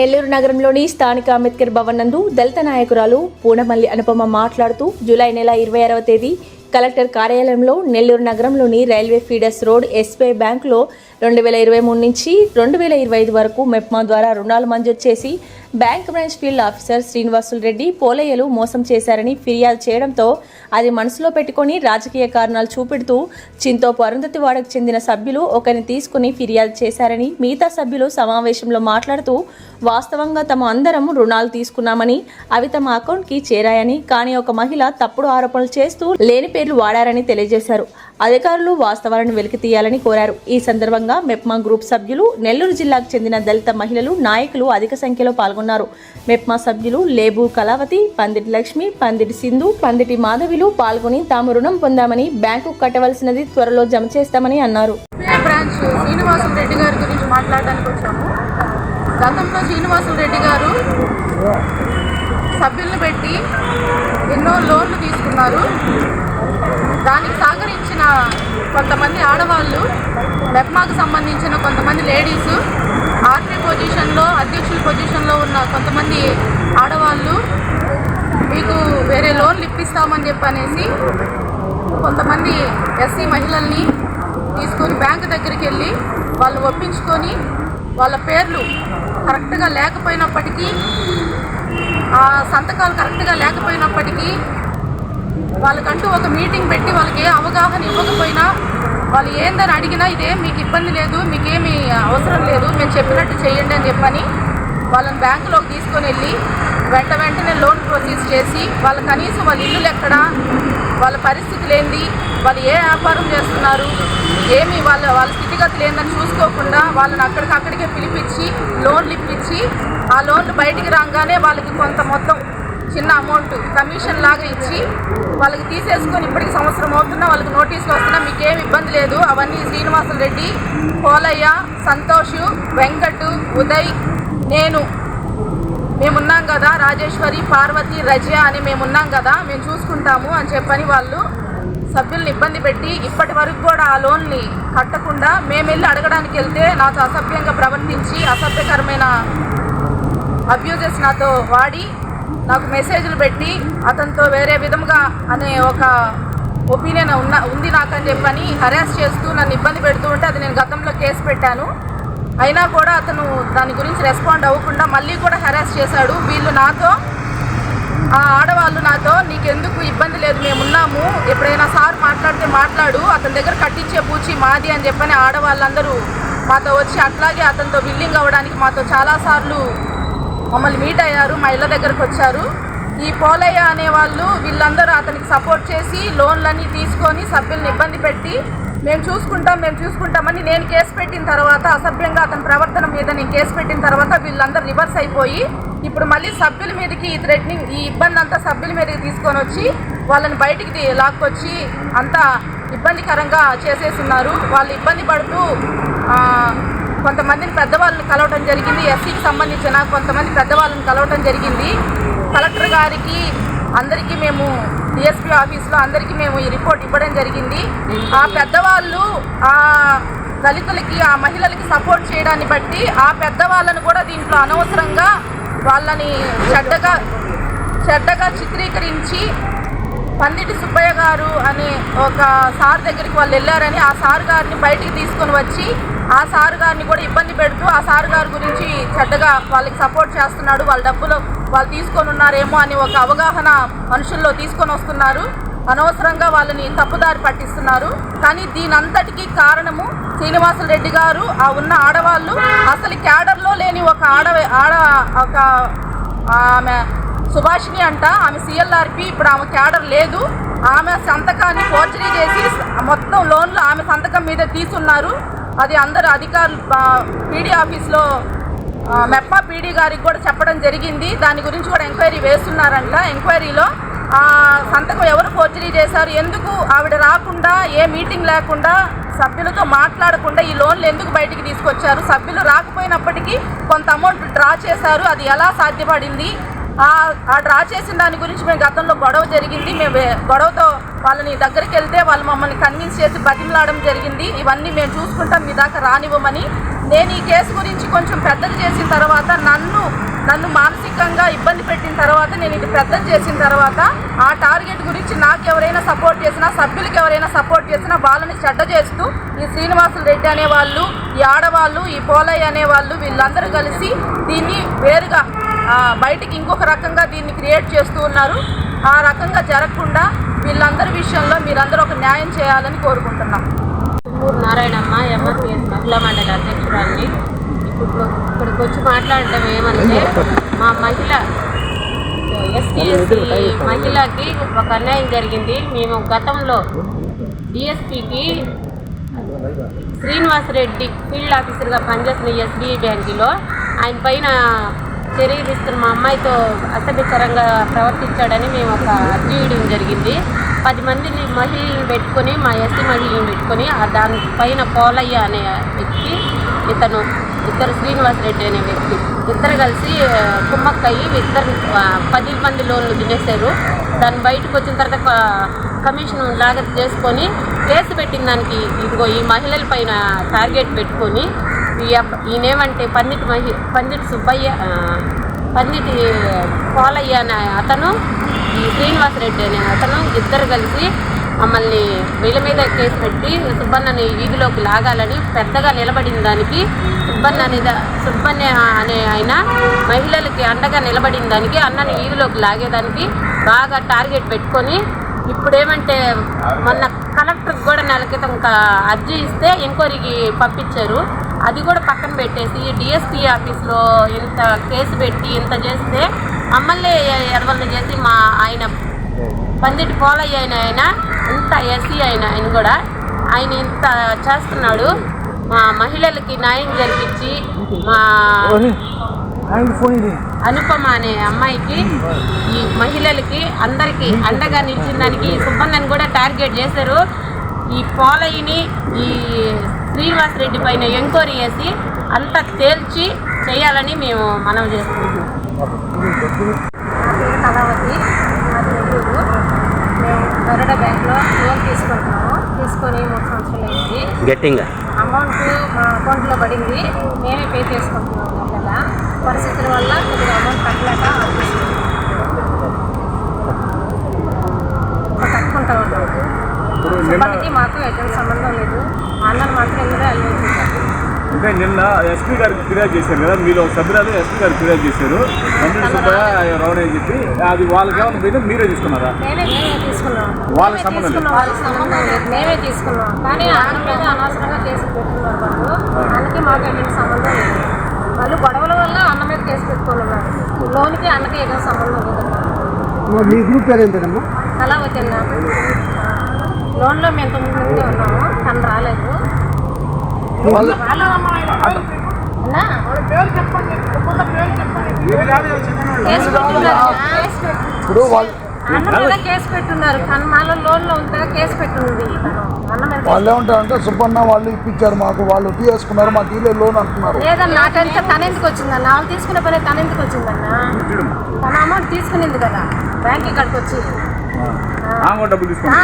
నెల్లూరు నగరంలోని స్థానిక అంబేద్కర్ భవన్ నందు దళిత నాయకురాలు పూనమల్లి అనుపమ మాట్లాడుతూ జూలై నెల ఇరవై ఆరవ తేదీ కలెక్టర్ కార్యాలయంలో నెల్లూరు నగరంలోని రైల్వే ఫీడర్స్ రోడ్ ఎస్బీఐ బ్యాంకులో రెండు వేల ఇరవై మూడు నుంచి రెండు వేల ఇరవై ఐదు వరకు మెప్మా ద్వారా రుణాలు మంజూరు చేసి bank branch field officer Srinivasulu Reddy పోలయ్యలు మోసం చేశారని ఫిర్యాదు చేయడంతో అది మనసులో పెట్టుకొని రాజకీయ కారణాలు చూపెడుతూ చింతోపు అరుంధతివాడకు చెందిన సభ్యులు ఒకరిని తీసుకుని ఫిర్యాదు చేశారని మిగతా సభ్యులు సమావేశంలో మాట్లాడుతూ వాస్తవంగా తమ అందరం రుణాలు తీసుకున్నామని అవి తమ అకౌంట్కి చేరాయని కానీ ఒక మహిళ తప్పుడు ఆరోపణలు చేస్తూ లేని పేర్లు వాడారని తెలియజేశారు. అధికారులు వాస్తవాలను వెలికి తీయాలని కోరారు. ఈ సందర్భంగా మెప్మా గ్రూప్ సభ్యులు నెల్లూరు జిల్లాకు చెందిన దళిత మహిళలు నాయకులు అధిక సంఖ్యలో పాల్గొన్నారు. మెప్మా సభ్యులు లేబు కళావతి పందిటి లక్ష్మి పందిటి సింధు పందిటి మాధవిలు పాల్గొని తాము రుణం పొందామని బ్యాంకు కట్టవలసినది త్వరలో జమ చేస్తామని అన్నారు. బ్రాంచ్ శ్రీనివాసులు రెడ్డి గారి గురించి మాట్లాడడానికి వచ్చాము. గతంలో శ్రీనివాసులు రెడ్డి గారు సభ్యులను పెట్టి ఎన్నో లోన్లు తీసుకున్నారు. దానికి సహకరించిన కొంతమంది ఆడవాళ్ళు మెప్మాకు సంబంధించిన కొంతమంది లేడీస్ ఆర్మీ పొజిషన్లో అధ్యక్షుల పొజిషన్లో ఉన్న కొంతమంది ఆడవాళ్ళు మీకు వేరే లోన్లు ఇప్పిస్తామని చెప్పనేసి కొంతమంది ఎస్సీ మహిళల్ని తీసుకొని బ్యాంకు దగ్గరికి వెళ్ళి వాళ్ళు ఒప్పించుకొని వాళ్ళ పేర్లు కరెక్ట్గా లేకపోయినప్పటికీ ఆ సంతకాలు కరెక్ట్గా లేకపోయినప్పటికీ వాళ్ళకంటూ ఒక మీటింగ్ పెట్టి వాళ్ళకి ఏ అవగాహన ఇవ్వకపోయినా వాళ్ళు ఏందని అడిగినా ఇదేం మీకు ఇబ్బంది లేదు మీకేమీ అవసరం లేదు మేము చెప్పినట్టు చేయండి అని చెప్పని వాళ్ళని బ్యాంకులోకి తీసుకొని వెళ్ళి వెంట వెంటనే లోన్ ప్రొసీజ్ చేసి వాళ్ళ కనీసం వాళ్ళ ఇల్లులు ఎక్కడ వాళ్ళ పరిస్థితులు ఏంది వాళ్ళు ఏ వ్యాపారం చేస్తున్నారు ఏమి వాళ్ళ వాళ్ళ స్థితిగతులు ఏందని చూసుకోకుండా వాళ్ళని అక్కడికక్కడికే పిలిపించి లోన్లు ఇప్పించి ఆ లోన్లు బయటికి రాగానే వాళ్ళకి కొంత మొత్తం చిన్న అమౌంట్ కమిషన్ లాగా ఇచ్చి వాళ్ళకి తీసేసుకొని ఇప్పటికి సంవత్సరం అవుతున్నా వాళ్ళకి నోటీసులు వస్తున్నా మీకేం ఇబ్బంది లేదు. అవన్నీ శ్రీనివాసులు రెడ్డి పోలయ్య సంతోష్ వెంకట్ ఉదయ్ నేను. మేమున్నాం కదా రాజేశ్వరి పార్వతి రజియా అని మేమున్నాం కదా మేము చూసుకుంటాము అని చెప్పని వాళ్ళు సభ్యుల్ని ఇబ్బంది పెట్టి ఇప్పటి వరకు కూడా ఆ లోన్ని కట్టకుండా మేము వెళ్ళి అడగడానికి వెళ్తే నాకు అసభ్యంగా ప్రవర్తించి అసభ్యకరమైన అబ్యూజెస్ నాతో వాడి నాకు మెసేజ్లు పెట్టి అతనితో వేరే విధంగా అనే ఒక ఒపీనియన్ ఉన్న ఉంది నాకని చెప్పని హరాస్ చేస్తూ నన్ను ఇబ్బంది పెడుతూ ఉంటే అది నేను గతంలో కేసు పెట్టాను. అయినా కూడా అతను దాని గురించి రెస్పాండ్ అవ్వకుండా మళ్ళీ కూడా హెరాస్ చేశాడు. వీళ్ళు నాతో ఆ ఆడవాళ్ళు నాతో నీకెందుకు ఇబ్బంది లేదు మేము ఉన్నాము ఎప్పుడైనా సార్ మాట్లాడితే మాట్లాడు. అతని దగ్గర కట్టించే పూచి మాది అని చెప్పని ఆడవాళ్ళందరూ మాతో వచ్చి అట్లాగే అతనితో బిల్డింగ్ అవ్వడానికి మాతో చాలాసార్లు మమ్మల్ని మీట్ అయ్యారు మా ఇళ్ళ దగ్గరకు వచ్చారు. ఈ పోలయ్య అనే వాళ్ళు వీళ్ళందరూ అతనికి సపోర్ట్ చేసి లోన్లన్నీ తీసుకొని సభ్యుల్ని ఇబ్బంది పెట్టి మేము చూసుకుంటాం మేము చూసుకుంటామని నేను కేసు పెట్టిన తర్వాత అసభ్యంగా అతని ప్రవర్తన మీద నేను కేసు పెట్టిన తర్వాత వీళ్ళందరూ రివర్స్ అయిపోయి ఇప్పుడు మళ్ళీ సభ్యుల మీదకి ఈ థ్రెట్నింగ్ ఈ ఇబ్బంది అంతా సభ్యుల మీదకి తీసుకొని వచ్చి వాళ్ళని బయటికి లాక్కొచ్చి అంతా ఇబ్బందికరంగా చేసేస్తున్నారు. వాళ్ళు ఇబ్బంది పడుతూ కొంతమందిని పెద్దవాళ్ళని కలవటం జరిగింది. ఎస్సీకి సంబంధించిన కొంతమంది పెద్దవాళ్ళని కలవటం జరిగింది. కలెక్టర్ గారికి అందరికీ మేము డిఎస్పీ ఆఫీస్లో అందరికీ మేము ఈ రిపోర్ట్ ఇవ్వడం జరిగింది. ఆ పెద్దవాళ్ళు ఆ దళితులకి ఆ మహిళలకి సపోర్ట్ చేయడాన్ని బట్టి ఆ పెద్దవాళ్ళను కూడా దీంట్లో అనవసరంగా వాళ్ళని చెడ్డగా చెడ్డగా చిత్రీకరించి పందిటి సుబ్బయ్య గారు అనే ఒక సార్ దగ్గరికి వాళ్ళు వెళ్ళారని ఆ సార్ గారిని బయటికి తీసుకొని వచ్చి ఆ సార్ గారిని కూడా ఇబ్బంది పెడుతూ ఆ సార్ గారి గురించి చెడ్డగా వాళ్ళకి సపోర్ట్ చేస్తున్నాడు. వాళ్ళ డబ్బులు వాళ్ళు తీసుకొని ఉన్నారేమో అని ఒక అవగాహన మనుషుల్లో తీసుకొని వస్తున్నారు. అనవసరంగా వాళ్ళని తప్పుదారి పట్టిస్తున్నారు. కానీ దీని అంతటికీ కారణము శ్రీనివాసులు రెడ్డి గారు ఆ ఉన్న ఆడవాళ్ళు అసలు క్యాడర్లో లేని ఒక ఆడ ఆడ ఒక ఆమె సుభాషిణి అంట. ఆమె సిఎల్ఆర్పి ఇప్పుడు ఆమె క్యాడర్ లేదు. ఆమె సంతకాన్ని ఫోర్చరీ చేసి మొత్తం లోన్లు ఆమె సంతకం మీద తీసున్నారు. అది అందరు అధికారులు పీడీ ఆఫీస్లో మెప్ప మెప్పా పీడీ గారికి కూడా చెప్పడం జరిగింది. దాని గురించి కూడా ఎంక్వైరీ వేస్తున్నారంట. ఎంక్వైరీలో సంతకం ఎవరు ఫోర్జరీ చేశారు ఎందుకు ఆవిడ రాకుండా ఏ మీటింగ్ లేకుండా సభ్యులతో మాట్లాడకుండా ఈ లోన్లు ఎందుకు బయటికి తీసుకొచ్చారు? సభ్యులు రాకపోయినప్పటికీ కొంత అమౌంట్ డ్రా చేశారు. అది ఎలా సాధ్యపడింది? ఆ- డ్రా చేసిన దాని గురించి మేము గతంలో గొడవ జరిగింది. మేము గొడవతో వాళ్ళని దగ్గరికి వెళ్తే వాళ్ళు మమ్మల్ని కన్విన్స్ చేసి బతిమలాడడం జరిగింది. ఇవన్నీ మేము చూసుకుంటాం మీ దాకా రానివ్వమని. నేను ఈ కేసు గురించి కొంచెం పెద్దది చేసిన తర్వాత నన్ను నన్ను మానసికంగా ఇబ్బంది పెట్టిన తర్వాత నేను ఇది పెద్దది చేసిన తర్వాత ఆ టార్గెట్ గురించి నాకు ఎవరైనా సపోర్ట్ చేసినా సభ్యులకు ఎవరైనా సపోర్ట్ చేసినా వాళ్ళని చెడ్డ చేస్తూ ఈ శ్రీనివాసులు రెడ్డి అనేవాళ్ళు ఈ ఆడవాళ్ళు ఈ పోలయ్య అనేవాళ్ళు వీళ్ళందరూ కలిసి దీన్ని వేరుగా బయటికి ఇంకొక రకంగా దీన్ని క్రియేట్ చేస్తూ ఉన్నారు. ఆ రకంగా జరగకుండా వీళ్ళందరి విషయంలో మీరందరూ ఒక న్యాయం చేయాలని కోరుకుంటున్నాం. తుమ్మూరు నారాయణమ్మ ఎంఎస్ఎస్ మహిళా మండలి అధ్యక్షురాలిని. ఇప్పుడు ఇక్కడికి వచ్చి మాట్లాడటం ఏమంటే మా మహిళ ఎస్సీఎస్సీ మహిళకి ఒక అన్యాయం జరిగింది. మేము గతంలో డిఎస్పికి శ్రీనివాసరెడ్డి ఫీల్డ్ ఆఫీసర్గా పనిచేసిన ఎస్బీఐ బ్యాంకులో ఆయన పైన చర్య మా అమ్మాయితో అసభ్యకరంగా ప్రవర్తించాడని మేము ఒక అర్జీ ఇవ్వడం జరిగింది. పది మందిని మహిళలు పెట్టుకొని మా ఎస్సీ మహిళలను పెట్టుకొని దాని దానిపైన పోలయ్య అనే వ్యక్తి ఇతను ఇద్దరు శ్రీనివాస్ రెడ్డి అనే వ్యక్తి ఇద్దరు కలిసి కుమ్మక్కయ్యి ఇద్దరు పది మంది లోన్లు తినేశారు. దాన్ని బయటకు వచ్చిన తర్వాత కమిషన్ లాగా చేసుకొని కేసు పెట్టిన దానికి ఇదిగో ఈ మహిళల పైన టార్గెట్ పెట్టుకొని ఈ ఈయనేమంటే పందిటి మహి పందిటి సుబ్బయ్య ఆ, పందిటి పోలయ్య అనే అతను ఈ శ్రీనివాసరెడ్డి అనే అతను ఇద్దరు కలిసి మమ్మల్ని వీళ్ళ మీద కేసు పెట్టి సుబ్బన్నని వీధిలోకి లాగాలని పెద్దగా నిలబడిన దానికి సుబ్బన్న అనే సుబ్బన్న అనే ఆయన మహిళలకి అండగా నిలబడిన దానికి అన్నని వీధిలోకి లాగేదానికి బాగా టార్గెట్ పెట్టుకొని ఇప్పుడేమంటే మొన్న కలెక్టర్కి కూడా నెల క్రితం ఇంకా అర్జీ ఇస్తే ఎంక్వైరీకి పంపించారు. అది కూడా పక్కన పెట్టేసి డిఎస్పీ ఆఫీస్లో ఇంత కేసు పెట్టి ఇంత చేస్తే మమ్మల్ని ఎడవల్ని చేసి మా ఆయన పందిటి పోలయ్య అయిన ఆయన ఇంత ఎస్సీ అయిన ఆయన కూడా ఆయన ఇంత చేస్తున్నాడు. మా మహిళలకి న్యాయం జరిపించి మా అనుపమ అనే అమ్మాయికి ఈ మహిళలకి అందరికీ అండగా నిలిచిన దానికి సుబ్బన్నని కూడా టార్గెట్ చేశారు. ఈ పోలయ్యని ఈ శ్రీనివాస్ రెడ్డి పైన ఎంక్వైరీ చేసి అంతా తేల్చి చేయాలని మేము మనవి చేస్తున్నాం కళావతి మేము బరోడా బ్యాంక్లో లోన్ తీసుకుంటున్నాము. తీసుకొని మూడు సంవత్సరాలు అయింది. గట్టిగా? అమౌంట్ మా అకౌంట్లో పడింది. మేమే పే చేసుకుంటున్నాము నెల పరిస్థితుల వల్ల కొద్దిగా అమౌంట్ కట్టలేక కట్టుకుంటా మాకు ఎటువంటి సంబంధం లేదు మా అన్నను మాత్రం ఇందులో వెళ్ళిపోతుంది అంటే నిన్న ఎస్పీ గారికి ఫిర్యాదు చేశారు కదా మీలో ఒక సభ్యురాలు ఎస్పీ గారికి ఫిర్యాదు చేశారు. మంత్రి సుబ్బయ్య రౌడీ అని చెప్పి అది వాళ్ళకి ఏమైనా పోయినా మీరే తీసుకున్నారా? మేమే మేమే తీసుకున్నాం. వాళ్ళకి మేమే సంబంధం లేదు. తీసుకున్నాం వాళ్ళకి సంబంధం లేదు. మేమే తీసుకున్నాం. కానీ అన్న మీద అనవసరంగా కేసు పెట్టుకున్నారు వాళ్ళు. అన్నకి మాకు ఎటువంటి సంబంధం లేదు. వాళ్ళు గొడవల వల్ల అన్న మీద కేసు లోన్కి అన్నకి సంబంధం లేదు. మీ గ్రూప్ పేరు ఏంటమ్మా అలా వచ్చిందా లోన్లో మేము తొమ్మిది మంది ఉన్నాము. తను రాలేదు వాళ్ళు అన్నా? కేసు పెట్టున్నారు కేసు పెట్టు- ఇప్పుడు వాళ్ళు వాళ్ళు ఏమంటారంటే సుబ్బన్న వాళ్ళు ఇప్పించారు మాకు వాళ్ళు తీసుకున్నారు మాకు ఇల్లే లోన్ అంటున్నారు. లేదన్న నాకంటే తన ఎందుకు వచ్చిందన్న వాళ్ళు తీసుకునే పని తన ఎందుకు వచ్చిందన్న తన అమౌంట్ తీసుకునింది కదా. బ్యాంక్ ఇక్కడికి వచ్చి. ఆమె డబ్బులు తీసుకొని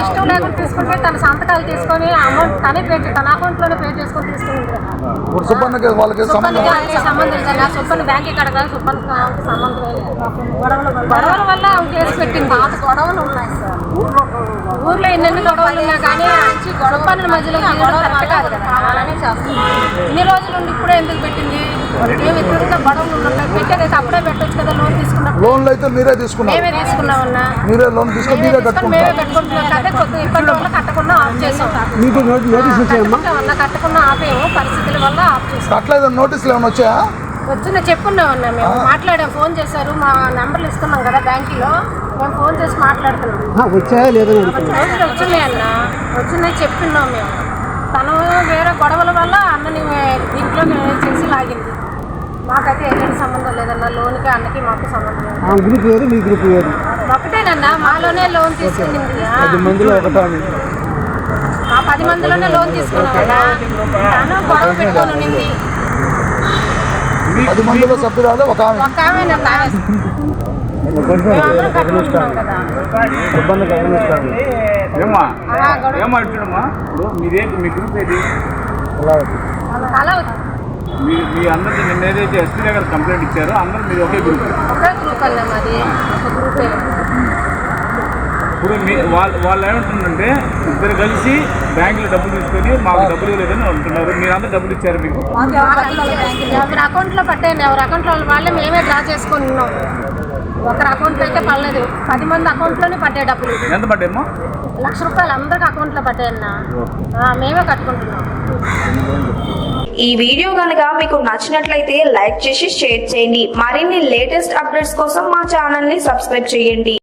ఇష్టం లేకుండా తీసుకుంటే తన సంతకాలు తీసుకొని అమౌంట్ తనే పే తన అకౌంట్లోనే పే చేసుకొని ఇప్పుడు సుబ్బన్నకి వాళ్ళకి సంబంధం? లేదు. ఆ బ్యాంక్ కదా సంబంధం లేదు. గొడవల వల్ల కేసు పెట్టింది. గొడవలు ఉన్నాయి సార్. ఊర్లో ఎన్నెన్ని గొడవలు ఉన్నా కానీ మధ్యలో గొడవ కాదు కదా? అలానే చేస్తుంది. ఇన్ని రోజులు ఉండి ఇప్పుడే ఎందుకు పెట్టింది? ఏమి తిరుగుతా గొడవలు ఉన్నాయి పెట్టేదైతే అప్పుడే పెట్టొచ్చు కదా లోన్ తీసుకున్నప్పుడు? లోన్లు అయితే మీరే తీసుకున్నారు. మేమే తీసుకున్నామన్నా. మీరే లోన్ తీసుకొని మీరే తీసుకొని మేమే పెట్టుకుంటున్నాం. అంటే కొద్దిగా ఇప్పటి వల్ల కట్టకుండా ఆఫ్ చేసాం. మీకు నోటీస్ వచ్చాయమ్మా? కట్టకుండా ఆపేము. పరిస్థితుల వల్ల ఆఫ్ చేసాం. కట్టలేదు? నోటీసులు ఏమైనా వచ్చాయా? వచ్చిన చెప్పున్నామన్నా మేము. మాట్లాడాం ఫోన్ చేశారు. మా నెంబర్లు ఇస్తున్నాం కదా బ్యాంకులో. మేము ఫోన్ చేసి మాట్లాడుతున్నాం వచ్చాయా లేదని రోజులు వచ్చినాయన్న వచ్చినాయి చెప్పున్నాం మేము. తను వేరే గొడవల వల్ల అన్నని దీంట్లో చేసి లాగింది. మాకైతే ఎలాంటి సంబంధం లేదన్న. లోన్కి అన్నకి మాకు సంబంధం లేదు. ఆ గ్రూప్ వేరు మీ గ్రూప్ వేరు. ఒకటేనన్నా మాలోనే లోన్ తీసుకునింది. ఆ. పది మందిలో ఆ పది మందిలోనే లోన్ తీసుకున్నాం కదా తను గొడవ పెట్టుకొని ఉన్నింది పది మందిలో సభ్యురాలు ఒక ఆమె. ఒక్క ఆమె. నన్ను ఆమె- ఇప్పుడు మీరేంటి మీ గ్రూప్ ఏది మీ మీ అందరికి నిన్న ఏదైతే ఎస్పీ దగ్గర కంప్లైంట్ ఇచ్చారో అందరూ మీరు ఒకే గ్రూప్ ఇప్పుడు మీ వాళ్ళు వాళ్ళు ఏమంటుందంటే ఇద్దరు కలిసి బ్యాంకులో డబ్బులు తీసుకొని మాకు డబ్బులు ఇవ్వలేదని అంటున్నారు మీరు అందరూ డబ్బులు ఇచ్చారు మీకు ఎవరి అకౌంట్లో పట్టేయండి ఎవరి అకౌంట్లో వాళ్ళే మేమే డ్రా చేసుకుంటున్నాం ఒకరి అకౌంట్లో అయితే పడలేదు. పది మంది అకౌంట్లోనే పట్టాయి డబ్బులు. ఎంత పడ్డాయమ్మా? లక్ష రూపాయలు అందరికి అకౌంట్లో పట్టాయన్న ఆ, మేమే కట్టుకుంటున్నాం. ఈ వీడియో కనుక మీకు నచ్చినట్లయితే లైక్ చేసి షేర్ చేయండి. మరిన్ని లేటెస్ట్ అప్డేట్స్ కోసం మా ఛానల్ని సబ్స్క్రైబ్ చేయండి.